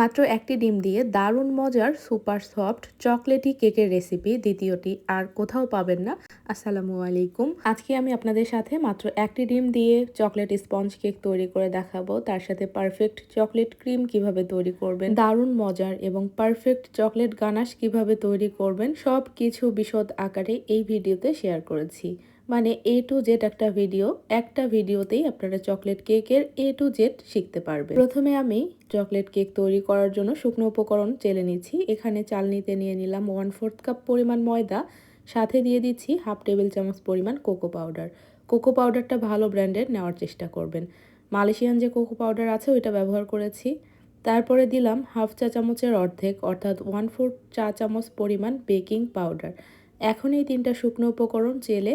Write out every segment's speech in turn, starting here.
মাত্র একটি ডিম দিয়ে দারুণ মজার সুপার সফট চকলেটি কেকের রেসিপি দ্বিতীয়টি আর কোথাও পাবেন না। আসসালামু আলাইকুম। আজকে আমি আপনাদের সাথে মাত্র একটি ডিম দিয়ে চকলেট স্পঞ্জ কেক তৈরি করে দেখাবো। তার সাথে পারফেক্ট চকলেট ক্রিম কীভাবে তৈরি করবেন, দারুণ মজার এবং পারফেক্ট চকলেট গানাশ কীভাবে তৈরি করবেন সব কিছু বিশদ আকারে এই ভিডিওতে শেয়ার করেছি। মানে এ টু জেড একটা ভিডিও একটা ভিডিওতেই আপনারা চকলেট কেকের এ টু জেড শিখতে পারবেন। প্রথমে আমি চকলেট কেক তৈরি করার জন্য শুকনো উপকরণ চেলে নিচ্ছি। এখানে চাল নিতে নিয়ে নিলাম ওয়ান ফোর্থ কাপ পরিমাণ ময়দা, সাথে দিয়ে দিচ্ছি হাফ টেবিল চামচ পরিমাণ কোকো পাউডার কোকো পাউডারটা ভালো ব্র্যান্ডের নেওয়ার চেষ্টা করবেন। মালয়েশিয়ান যে কোকো পাউডার আছে, ওইটা ব্যবহার করেছি। তারপরে দিলাম হাফ চা চামচের অর্ধেক, অর্থাৎ ওয়ান ফোর্থ চা চামচ পরিমাণ বেকিং পাউডার এখন এই তিনটা শুকনো উপকরণ চেলে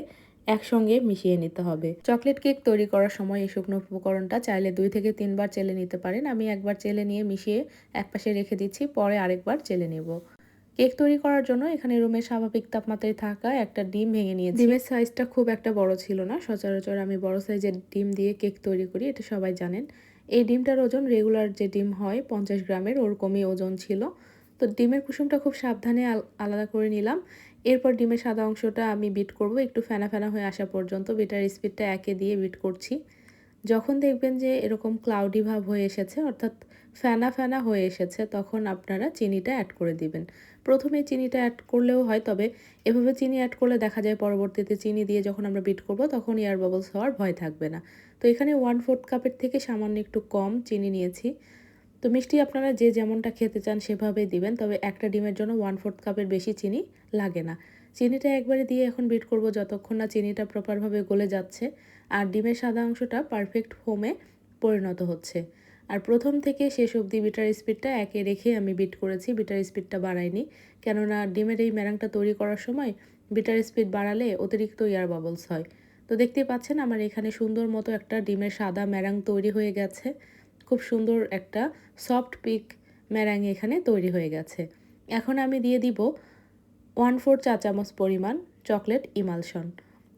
একসঙ্গে মিশিয়ে নিতে হবে। চকলেট কেক তৈরি করার সময় এই শুকনো উপকরণটা চাইলে দুই থেকে তিনবার চেলে নিতে পারেন। আমি একবার চেলে নিয়ে মিশিয়ে একপাশে রেখে দিচ্ছি, পরে আরেকবার চেলে নেব। কেক তৈরি করার জন্য এখানে রুমের স্বাভাবিক তাপমাত্রায় থাকা একটা ডিম ভেঙে নিয়েছি। ডিমের সাইজটা খুব একটা বড় ছিল না, সচরাচর আমি বড় সাইজের ডিম দিয়ে কেক তৈরি করি, এটা সবাই জানেন। এই ডিমটার ওজন রেগুলার যে ডিম হয় পঞ্চাশ গ্রামের, ওরকমই ওজন ছিল। তো ডিমের কুসুমটা খুব সাবধানে আলাদা করে নিলাম। এরপর ডিমের সাদা অংশটা আমি বিট করব। একটু ফেনা ফেনা হয়ে আসা পর্যন্ত বিটার স্পিডটা একে দিয়ে বিট করছি। যখন দেখবেন যে এরকম ক্লাউডি ভাব হয়ে এসেছে, অর্থাৎ ফেনা ফেনা হয়ে এসেছে, তখন আপনারা চিনিটা অ্যাড করে দিবেন। প্রথমে চিনিটা অ্যাড করলেও হয়, তবে এভাবে চিনি অ্যাড করলে দেখা যায় পরবর্তীতে চিনি দিয়ে যখন আমরা বিট করব, তখন এয়ার বাবলস হওয়ার ভয় থাকবে না। তো এখানে ওয়ান ফোর্থ কাপের থেকে সামান্য একটু কম চিনি নিয়েছি। তো মিষ্টি আপনারা যে যেমনটা খেতে চান সেভাবেই দিবেন, তবে একটা ডিমের জন্য ওয়ান ফোর্থ কাপের বেশি চিনি লাগে না। চিনিটা একবারে দিয়ে এখন বিট করব যতক্ষণ না চিনিটা প্রপারভাবে গলে যাচ্ছে, আর ডিমের সাদা অংশটা পারফেক্ট ফোমে পরিণত হচ্ছে। আর প্রথম থেকে শেষ অবধি বিটার স্পিডটা একে রেখে আমি বিট করেছি বিটার স্পিডটা বাড়াইনি। কেননা ডিমের এই ম্যারাংটা তৈরি করার সময় বিটার স্পিড বাড়ালে অতিরিক্ত এয়ার বাবলস হয়। তো দেখতে পাচ্ছেন আমার এখানে সুন্দর মতো একটা ডিমের সাদা ম্যারাং তৈরি হয়ে গেছে। খুব সুন্দর একটা সফট পিক ম্যারাং এখানে তৈরি হয়ে গেছে। এখন আমি দিয়ে দিব ওয়ান ফোর চা চামচ পরিমাণ চকলেট ইমালশন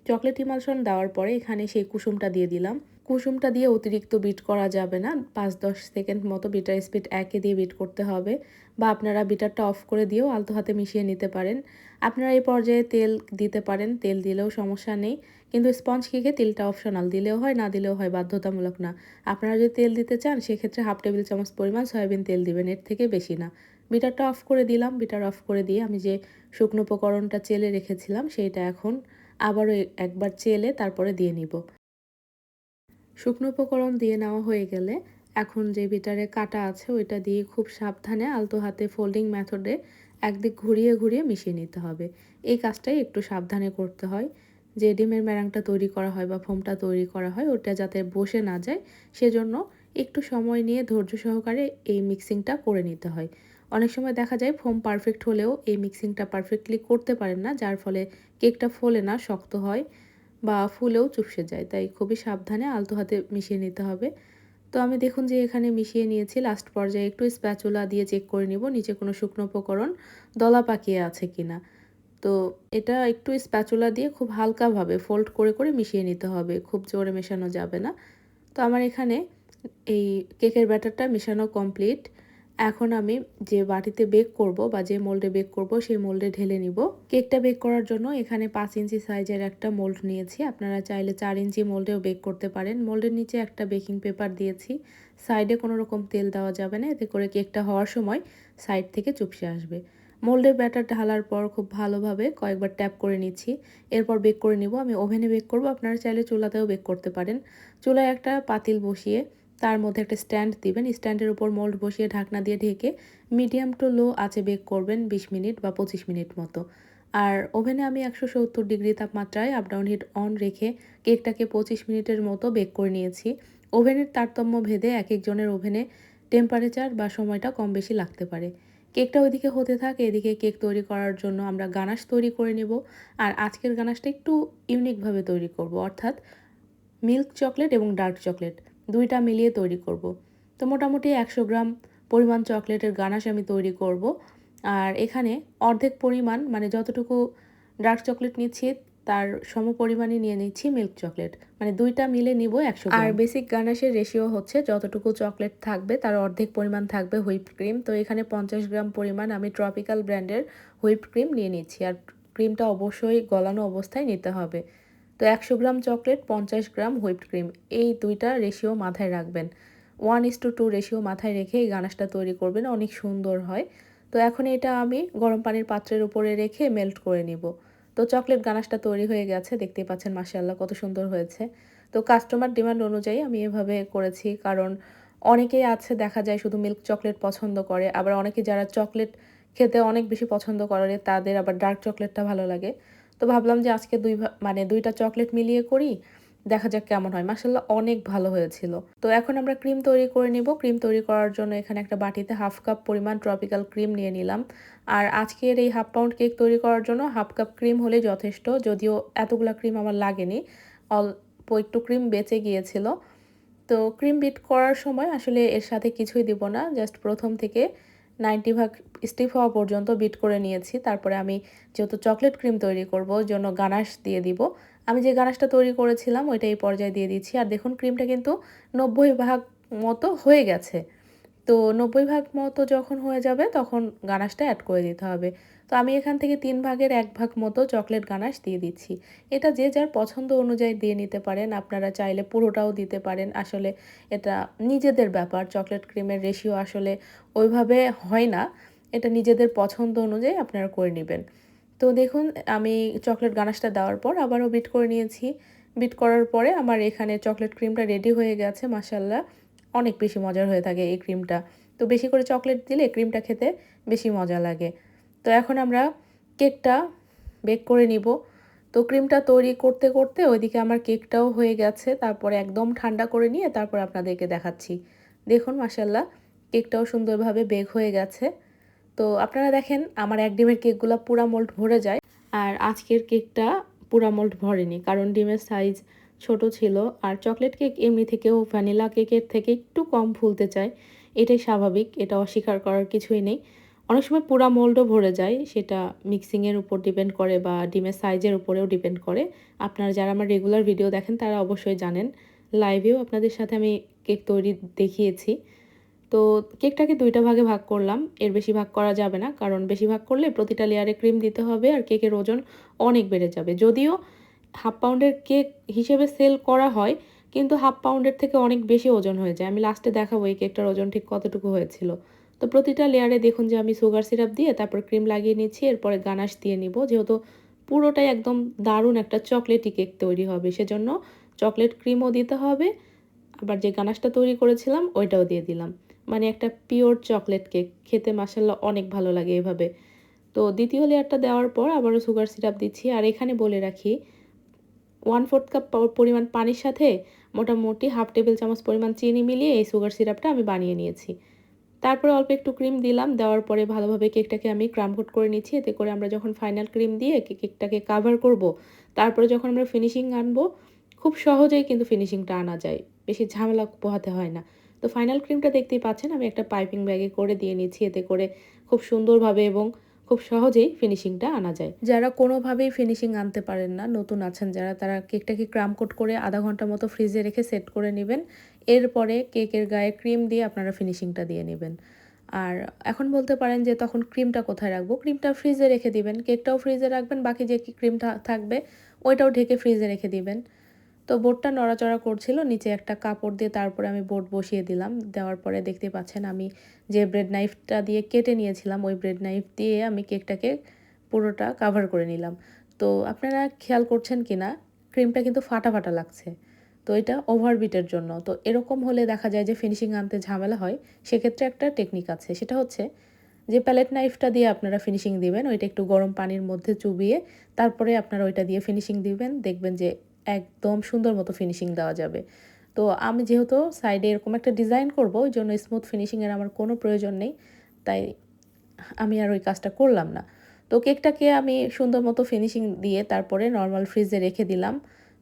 চকলেট ইমালশন দেওয়ার পরে এখানে সেই কুসুমটা দিয়ে দিলাম। কুসুমটা দিয়ে অতিরিক্ত বিট করা যাবে না। পাঁচ দশ সেকেন্ড মতো বিটার স্পিড একে দিয়ে বিট করতে হবে বা আপনারা বিটারটা অফ করে দিয়েও আলতো হাতে মিশিয়ে নিতে পারেন। আপনারা এই পর্যায়ে তেল দিতে পারেন, তেল দিলেও সমস্যা নেই। কিন্তু স্পঞ্জ কেকে তেলটা অপশনাল দিলেও হয়, না দিলেও হয়, বাধ্যতামূলক না। আপনারা যদি তেল দিতে চান, সেক্ষেত্রে হাফ টেবিল চামচ পরিমাণ সয়াবিন তেল দিবেন, এর থেকে বেশি না। বিটারটা অফ করে দিলাম বিটার অফ করে দিয়ে আমি যে শুকনো উপকরণটা চেলে রেখেছিলাম, সেইটা এখন আবারও একবার চেলে তারপরে দিয়ে নিব। শুকনো উপকরণ দিয়ে নেওয়া হয়ে গেলে এখন যে বিটারে কাটা আছে ওইটা দিয়ে খুব সাবধানে আলতো হাতে ফোল্ডিং মেথডে একদিক ঘুরিয়ে ঘুরিয়ে মিশিয়ে নিতে হবে। এই কাজটাই একটু সাবধানে করতে হয়। যে ডিমের ম্যারাংটা তৈরি করা হয় বা ফোমটা তৈরি করা হয় ওটা যাতে বসে না যায় সেজন্য একটু সময় নিয়ে ধৈর্য সহকারে এই মিক্সিংটা করে নিতে হয়। অনেক সময় দেখা যায় ফোম পারফেক্ট হলেও এই মিক্সিংটা পারফেক্টলি করতে পারেন না, যার ফলে কেকটা ফোলে না, শক্ত হয়। বা ফুলেও চুপসে যায়, তাই খুবই সাবধানে আলতো হাতে মিশিয়ে নিতে হবে। তো আমি দেখুন যে এখানে মিশিয়ে নিয়েছি লাস্ট পর্যায়ে একটু স্প্যাচুলা দিয়ে চেক করে নিব, নিচে কোনো শুকনো উপকরণ দলা পাকিয়ে আছে কিনা। তো এটা একটু স্প্যাচুলা দিয়ে খুব হালকাভাবে ফোল্ড করে করে মিশিয়ে নিতে হবে, খুব জোরে মেশানো যাবে না। তো আমার এখানে এই কেকের ব্যাটারটা মেশানো কমপ্লিট এখন আমি যে বাটিতে বেক করব বা যে মোল্ডে বেক করব, সেই মোল্ডে ঢেলে নিব। কেকটা বেক করার জন্য এখানে পাঁচ ইঞ্চি সাইজের একটা মোল্ড নিয়েছি। আপনারা চাইলে চার ইঞ্চি মোল্ডেও বেক করতে পারেন। মোল্ডের নিচে একটা বেকিং পেপার দিয়েছি। সাইডে কোনো রকম তেল দেওয়া যাবে না। এতে করে কেকটা হওয়ার সময় সাইড থেকে চুপসে আসবে। মোল্ডের ব্যাটার ঢালার পর খুব ভালোভাবে কয়েকবার ট্যাপ করে নিচ্ছি। এরপর বেক করে নিব। আমি ওভেনে বেক করব। আপনারা চাইলে চুলাতেও বেক করতে পারেন। চুলায় একটা পাতিল বসিয়ে তার মধ্যে একটা স্ট্যান্ড দিবেন। স্ট্যান্ডের উপর মোল্ড বসিয়ে ঢাকনা দিয়ে ঢেকে মিডিয়াম টু লো আছে বেক করবেন বিশ মিনিট বা পঁচিশ মিনিট মতো। আর ওভেনে আমি একশো সত্তর ডিগ্রি তাপমাত্রায় আপডাউন হিট অন রেখে কেকটাকে পঁচিশ মিনিটের মতো বেক করে নিয়েছি। ওভেনের তারতম্য ভেদে এক একজনের ওভেনে টেম্পারেচার বা সময়টা কম বেশি লাগতে পারে। কেকটা ওইদিকে হতে থাকে, এদিকে কেক তৈরি করার জন্য আমরা গানাশ তৈরি করে নেব। আর আজকের গানাশটা একটু ইউনিকভাবে তৈরি করব, অর্থাৎ মিল্ক চকলেট এবং ডার্ক চকলেট দুইটা মিলিয়ে তৈরি করব। তো মোটামুটি একশো গ্রাম পরিমাণ চকলেটের গানাশ আমি তৈরি করব। আর এখানে অর্ধেক পরিমাণ মানে যতটুকু ডার্ক চকলেট নিচ্ছি, তার সম পরিমাণে নিয়ে নিচ্ছি মিল্ক চকলেট। মানে দুইটা মিলে নিব একশো আর বেসিক গানাশের রেশিও হচ্ছে, যতটুকু চকলেট থাকবে তার অর্ধেক পরিমাণ থাকবে হুইপ ক্রিম। তো এখানে পঞ্চাশ গ্রাম পরিমাণ আমি ট্রপিক্যাল ব্র্যান্ডের হুইপ ক্রিম নিয়ে নিচ্ছি। আর ক্রিমটা অবশ্যই গলানো অবস্থায় নিতে হবে। তো একশো গ্রাম চকলেট, পঞ্চাশ গ্রাম হুইপড ক্রিম। এই দুইটা রেশিও মাথায় রাখবেন। One is to two ratio মাথায় রেখে এই গানাশটা তৈরি করবেন, অনেক সুন্দর হয়। তো এখন এটা আমি গরম পানির পাত্রের উপরে রেখে মেল্ট করে নিব। তো চকলেট গানাশটা তৈরি হয়ে গেছে, দেখতেই পাচ্ছেন মাসাল্লাহ কত সুন্দর হয়েছে। তো কাস্টমার ডিমান্ড অনুযায়ী আমি এভাবে করেছি, কারণ অনেকেই আছে, দেখা যায় শুধু মিল্ক চকলেট পছন্দ করে, আবার অনেকে যারা চকলেট খেতে অনেক বেশি পছন্দ করে, তাদের আবার ডার্ক চকলেটটা ভালো লাগে। তো ভাবলাম যে আজকে দুই মানে দুইটা চকলেট মিলিয়ে করি, দেখা যাক কেমন হয়। মাসাল্লাহ অনেক ভালো হয়েছিল। তো এখন আমরা ক্রিম তৈরি করে নিব। ক্রিম তৈরি করার জন্য এখানে একটা বাটিতে হাফ কাপ পরিমাণ ট্রপিক্যাল ক্রিম নিয়ে নিলাম। আর আজকের এই হাফ পাউন্ড কেক তৈরি করার জন্য হাফ কাপ ক্রিম হলে যথেষ্ট, যদিও এতগুলো ক্রিম আমার লাগেনি। অল্প একটু ক্রিম বেঁচে গিয়েছিল। তো ক্রিম বিট করার সময় আসলে এর সাথে কিছুই দিব না, জাস্ট প্রথম থেকে নাইনটি ভাগ স্টিফ হওয়া পর্যন্ত বিট করে নিয়েছি। তারপরে আমি যেহেতু চকলেট ক্রিম তৈরি করব জন্য গানাশ দিয়ে দিব। আমি যে গানাশটা তৈরি করেছিলাম, ওইটা এই পর্যায়ে দিয়ে দিচ্ছি। আর দেখুন, ক্রিমটা কিন্তু নব্বই ভাগ মতো হয়ে গেছে। তো নব্বই ভাগ মতো যখন হয়ে যাবে, তখন গানাশটা অ্যাড করে দিতে হবে। তো আমি এখান থেকে তিন ভাগের এক ভাগ মতো চকলেট গানাশ দিয়ে দিচ্ছি। এটা যে যার পছন্দ অনুযায়ী দিয়ে নিতে পারেন, আপনারা চাইলে পুরোটাও দিতে পারেন। আসলে এটা নিজেদের ব্যাপার, চকলেট ক্রিমের রেশিও আসলে ওইভাবে হয় না। এটা নিজেদের পছন্দ অনুযায়ী আপনারা করে নেবেন। তো দেখুন, আমি চকলেট গানাশটা দেওয়ার পর আবারও বিট করে নিয়েছি। বিট করার পরে আমার এখানে চকলেট ক্রিমটা রেডি হয়ে গেছে মাসাল্লাহ অনেক বেশি মজার হয়ে থাকে এই ক্রিমটা। তো বেশি করে চকলেট দিলে ক্রিমটা খেতে বেশি মজা লাগে। তো এখন আমরা কেকটা বেক করে নিব। তো ক্রিমটা তৈরি করতে করতে ওইদিকে আমার কেকটাও হয়ে গেছে। তারপরে একদম ঠান্ডা করে নিয়ে তারপর আপনাদেরকে দেখাচ্ছি। দেখুন মাসাল্লাহ কেকটাও সুন্দরভাবে বেক হয়ে গেছে। তো আপনারা দেখেন, আমার এক ডিমের কেকগুলো পুরা মোল্ড ভরে যায়। আর আজকের কেকটা পুরা মোল্ড ভরেনি, কারণ ডিমের সাইজ ছোট ছিল। আর চকলেট কেক এমনি থেকেও ভ্যানিলা কেকের থেকে একটু কম ফুলতে চায়। এটাই স্বাভাবিক, এটা অস্বীকার করার কিছুই নেই। অনেক সময় পুরা মোল্ডও ভরে যায়, সেটা মিক্সিংয়ের উপর ডিপেন্ড করে বা ডিমের সাইজের উপরেও ডিপেন্ড করে। আপনারা যারা আমার রেগুলার ভিডিও দেখেন, তারা অবশ্যই জানেন। লাইভেও আপনাদের সাথে আমি কেক তৈরি দেখিয়েছি। তো কেকটাকে দুইটা ভাগে ভাগ করলাম। এর বেশি ভাগ করা যাবে না, কারণ বেশি ভাগ করলে প্রতিটা লেয়ারে ক্রিম দিতে হবে আর কেকের ওজন অনেক বেড়ে যাবে। যদিও হাফ পাউন্ডের কেক হিসেবে সেল করা হয়, কিন্তু হাফ পাউন্ডের থেকে অনেক বেশি ওজন হয়ে যায়। আমি লাস্টে দেখাবো এই কেকটার ওজন ঠিক কতটুকু হয়েছিল। তো প্রতিটা লেয়ারে দেখুন যে আমি সুগার সিরাপ দিয়ে তারপর ক্রিম লাগিয়ে নিচ্ছি, এরপরে গানাশ দিয়ে নিব। যেহেতু পুরোটাই একদম দারুণ একটা চকলেটি কেক তৈরি হবে, সেজন্য চকলেট ক্রিমও দিতে হবে। আবার যে গানাশটা তৈরি করেছিলাম, ওইটাও দিয়ে দিলাম। মানে একটা পিওর চকলেট কেক খেতে মাসাল্লাহ অনেক ভালো লাগে এভাবে। তো দ্বিতীয় লেয়ারটা দেওয়ার পর আবারও সুগার সিরাপ দিচ্ছি। আর এখানে বলে রাখি ওয়ান ফোর্থ কাপ পরিমাণ পানির সাথে মোটামুটি হাফ টেবিল চামচ পরিমাণ চিনি মিলিয়ে এই সুগার সিরাপটা আমি বানিয়ে নিয়েছি। তারপরে অল্প একটু ক্রিম দিলাম, দেওয়ার পরে ভালোভাবে কেকটাকে আমি ক্রাম কোট করে নিচ্ছি। এতে করে আমরা যখন ফাইনাল ক্রিম দিয়ে কেকটাকে কাভার করব, তারপরে যখন আমরা ফিনিশিং আনব, খুব সহজেই কিন্তু ফিনিশিংটা আনা যায়। বেশি ঝামেলা পোহাতে হয় না। তো ফাইনাল ক্রিমটা দেখতেই পাচ্ছেন, আমি একটা পাইপিং ব্যাগে করে দিয়ে নিচ্ছি। এতে করে খুব সুন্দরভাবে এবং খুব সহজেই ফিনিশিংটা আনা যায়। যারা কোনোভাবেই ফিনিশিং আনতে পারেন না, নতুন আছেন যারা, তারা কেকটাকে ক্রাম কোট করে আধা ঘণ্টা মতো ফ্রিজে রেখে সেট করে নেবেন। এরপরে কেকের গায়ে ক্রিম দিয়ে আপনারা ফিনিশিংটা দিয়ে নেবেন। আর এখন বলতে পারেন যে তখন ক্রিমটা কোথায় রাখব? ক্রিমটা ফ্রিজে রেখে দিবেন। কেকটাও ফ্রিজে রাখবেন, বাকি যে ক্রিমটা থাকবে, ওইটাও ঢেকে ফ্রিজে রেখে দিবেন। তো বোর্ডটা নড়াচড়া করছিল, নিচে একটা কাপড় দিয়ে তারপরে আমি বোর্ড বসিয়ে দিলাম। দেওয়ার পরে দেখতে পাচ্ছেন আমি যে ব্রেড নাইফটা দিয়ে কেটে নিয়েছিলাম, ওই ব্রেড নাইফ দিয়ে আমি কেকটাকে পুরোটা কাভার করে নিলাম। তো আপনারা খেয়াল করছেন কি না ক্রিমটা কিন্তু ফাটা ফাটা লাগছে। তো এটা ওভারবিটের জন্য। তো এরকম হলে দেখা যায় যে ফিনিশিং আনতে ঝামেলা হয়, সেক্ষেত্রে একটা টেকনিক আছে। সেটা হচ্ছে যে প্যালেট নাইফটা দিয়ে আপনারা ফিনিশিং দিবেন, ওইটা একটু গরম পানির মধ্যে চুবিয়ে তারপরে আপনারা ওইটা দিয়ে ফিনিশিং দিবেন, দেখবেন যে একদম সুন্দর মতো ফিনিশিং দেওয়া যাবে। তো আমি যেহেতু সাইডে এরকম একটা ডিজাইন করব, ওই জন্য স্মুথ ফিনিশিংয়ের আমার কোনো প্রয়োজন নেই। তাই আমি আর ওই কাজটা করলাম না। তো কেকটাকে আমি সুন্দর মতো ফিনিশিং দিয়ে তারপরে নর্মাল ফ্রিজে রেখে দিলাম।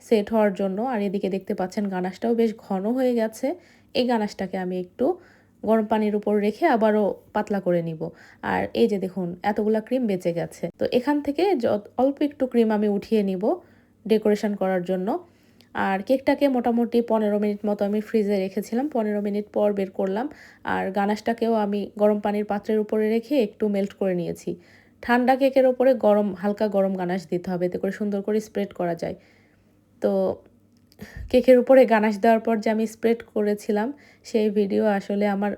সেট হওয়ার জন্য। আর এদিকে দেখতে পাচ্ছেন গানাশটাও বেশ ঘন হয়ে গেছে। এই গানাশটাকে আমি একটু গরম পানির উপর রেখে আবারও পাতলা করে নিব। আর এই যে দেখুন, এতগুলা ক্রিম বেঁচে গেছে। তো এখান থেকে অল্প একটু ক্রিম আমি উঠিয়ে নিব। ডেকোরেশন করার জন্য। আর কেকটাকে মোটামুটি পনেরো মিনিট মতো আমি ফ্রিজে রেখেছিলাম। পনেরো মিনিট পর বের করলাম। আর গানাশটাকেও আমি গরম পানির পাত্রের উপরে রেখে একটু মেল্ট করে নিয়েছি। ঠান্ডা কেকের ওপরে গরম, হালকা গরম গানাশ দিতে হবে এতে করে সুন্দর করে স্প্রেড করা যায়। তো কেকের উপরে গানাশ দেওয়ার পর যে আমি স্প্রেড করেছিলাম, সেই ভিডিও আসলে আমার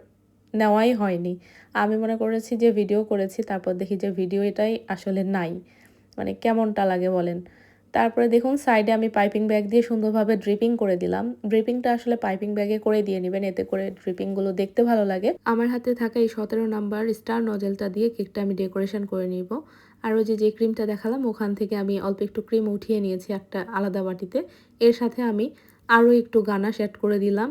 নেওয়াই হয়নি। আমি মনে করেছি যে ভিডিও করেছি, তারপর দেখি যে ভিডিও এটাই আসলে নাই। মানে কেমনটা লাগে বলেন? তারপরে দেখুন সাইডে আমি পাইপিং ব্যাগ দিয়ে সুন্দরভাবে ড্রিপিং করে দিলাম। ড্রিপিংটা আসলে পাইপিং ব্যাগে করে দিয়ে নেবেন, এতে করে ড্রিপিংগুলো দেখতে ভালো লাগে। আমার হাতে থাকা এই সতেরো নাম্বার স্টার নজেলটা দিয়ে কেকটা আমি ডেকোরেশন করে নিব। আর ওই যে যে ক্রিমটা দেখালাম, ওখান থেকে আমি অল্প একটু ক্রিম উঠিয়ে নিয়েছি একটা আলাদা বাটিতে। এর সাথে আমি আরও একটু গানাশ অ্যাড করে দিলাম,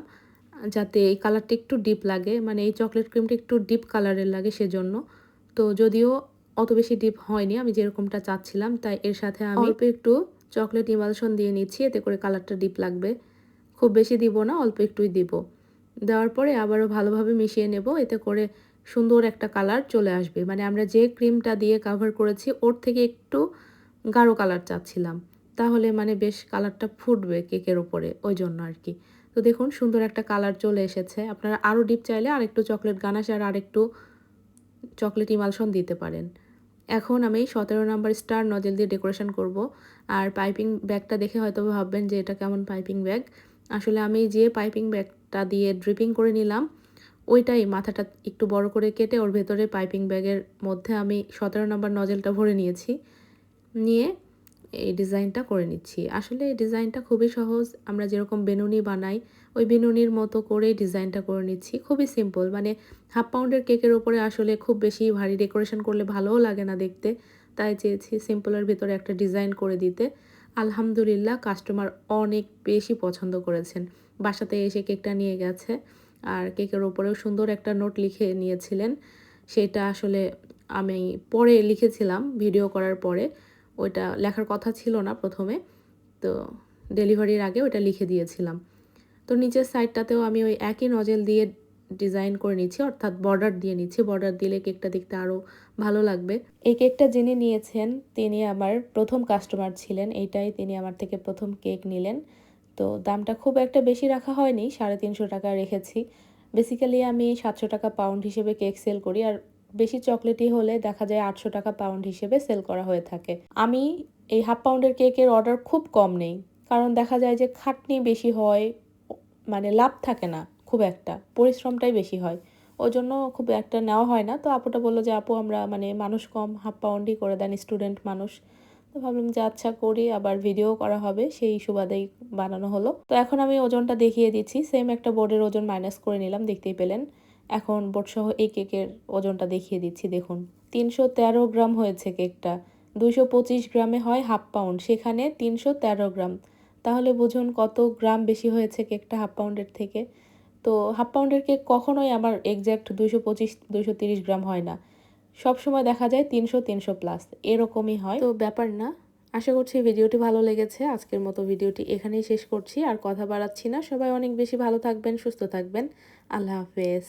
যাতে এই কালারটা একটু ডিপ লাগে। মানে এই চকলেট ক্রিমটা একটু ডিপ কালারের লাগে সেজন্য। তো যদিও অত বেশি ডিপ হয়নি আমি যেরকমটা চাচ্ছিলাম তাই এর সাথে আমি অল্প একটু চকলেট ইমালশন দিয়ে নিচ্ছি এতে করে কালারটা ডিপ লাগবে। খুব বেশি দিব না অল্প একটুই দিব। দেওয়ার পরে আবারও ভালোভাবে মিশিয়ে নেব এতে করে সুন্দর একটা কালার চলে আসবে। মানে আমরা যে ক্রিমটা দিয়ে কাভার করেছি ওর থেকে একটু গাঢ় কালার চাচ্ছিলাম। তাহলে মানে বেশ কালারটা ফুটবে কেকের ওপরে ওই জন্য আর কি। তো দেখুন সুন্দর একটা কালার চলে এসেছে। আপনারা আরও ডিপ চাইলে আরেকটু চকলেট গানাশ আর আরেকটু চকলেট ইমালশন দিতে পারেন। এখন আমি সতেরো নাম্বার স্টার নজেল দিয়ে ডেকোরেশন করব। আর পাইপিং ব্যাগটা দেখে হয়তো ভাববেন যে এটা কেমন পাইপিং ব্যাগ। আসলে আমি যে পাইপিং ব্যাগটা দিয়ে ড্রিপিং করে নিলাম, ওইটাই মাথাটা একটু বড় করে কেটে ওর ভেতরে পাইপিং ব্যাগের মধ্যে আমি সতেরো নম্বর নজেলটা ভরে নিয়েছি। নিয়ে এই ডিজাইনটা করে নিচ্ছি। আসলে এই ডিজাইনটা খুবই সহজ। আমরা যেরকম বেনুনি বানাই, ওই বেনুনির মতো করেই ডিজাইনটা করে নিচ্ছি। খুবই সিম্পল মানে হাফ পাউন্ডের কেকের ওপরে আসলে খুব বেশি ভারী ডেকোরেশন করলে ভালোও লাগে না দেখতে। তাই চেয়েছি সিম্পলের ভিতরে একটা ডিজাইন করে দিতে। আলহামদুলিল্লাহ কাস্টমার অনেক বেশি পছন্দ করেছেন। বাসাতে এসে কেকটা নিয়ে গেছে আর কেকের ওপরেও সুন্দর একটা নোট লিখে নিয়েছিলেন। সেটা আসলে আমি পরে লিখেছিলাম ভিডিও করার পরে। ওইটা লেখার কথা ছিল না প্রথমে, তো ডেলিভারির আগে ওইটা লিখে দিয়েছিলাম। তো নিচের সাইডটাতেও আমি ওই একই নজেল দিয়ে ডিজাইন করে নিচ্ছি, অর্থাৎ বর্ডার দিয়ে নিচ্ছি। বর্ডার দিলে কেকটা দেখতে আরও ভালো লাগবে। এই কেকটা যিনি নিয়েছেন, তিনি আমার প্রথম কাস্টমার ছিলেন। এইটাই তিনি আমার থেকে প্রথম কেক নিলেন। তো দামটা খুব একটা বেশি রাখা হয়নি, সাড়ে তিনশো টাকা রেখেছি। বেসিক্যালি আমি সাতশো টাকা পাউন্ড হিসেবে কেক সেল করি, আর বেশি চকলেটই হলে দেখা যায় আটশো টাকা পাউন্ড হিসেবে সেল করা হয়ে থাকে। আমি এই হাফ পাউন্ডের কেকের অর্ডার খুব কম নেই। কারণ দেখা যায় যে খাটনি বেশি হয় মানে লাভ থাকে না খুব একটা, পরিশ্রমটাই বেশি হয়। ওই জন্য খুব একটা নেওয়া হয় না। তো আপুটা বলল যে, আপু, আমরা মানে মানুষ কম হাফ পাউন্ডই করে দেন স্টুডেন্ট মানুষ। তো ভাবলাম যে আচ্ছা করি, আবার ভিডিও করা হবে। সেই সুবাদেই বানানো হলো। তো এখন আমি ওজনটা দেখিয়ে দিচ্ছি। সেম একটা বোর্ডের ওজন মাইনাস করে নিলাম, দেখতেই পেলেন। এখন বোর্ডসহ এই কেকের ওজনটা দেখিয়ে দিচ্ছি, দেখুন। তিনশো তেরো গ্রাম হয়েছে কেকটা দুশো পঁচিশ গ্রামে হয় হাফ পাউন্ড, সেখানে তিনশো তেরো গ্রাম। তাহলে বুঝুন কত গ্রাম বেশি হয়েছে কেকটা হাফ পাউন্ডের থেকে। তো হাফ পাউন্ডের কেক কখনোই আমার এক্স্যাক্ট দুশো পঁচিশ দুশো তিরিশ গ্রাম হয় না। সব সময় দেখা যায় তিনশো তিনশো প্লাস এরকমই হয়। তো ব্যাপার না, আশা করছি ভিডিওটি ভালো লেগেছে। আজকের মতো ভিডিওটি এখানেই শেষ করছি, আর কথা বাড়াচ্ছি না। সবাই অনেক বেশি ভালো থাকবেন, সুস্থ থাকবেন। আল্লাহ হাফেজ।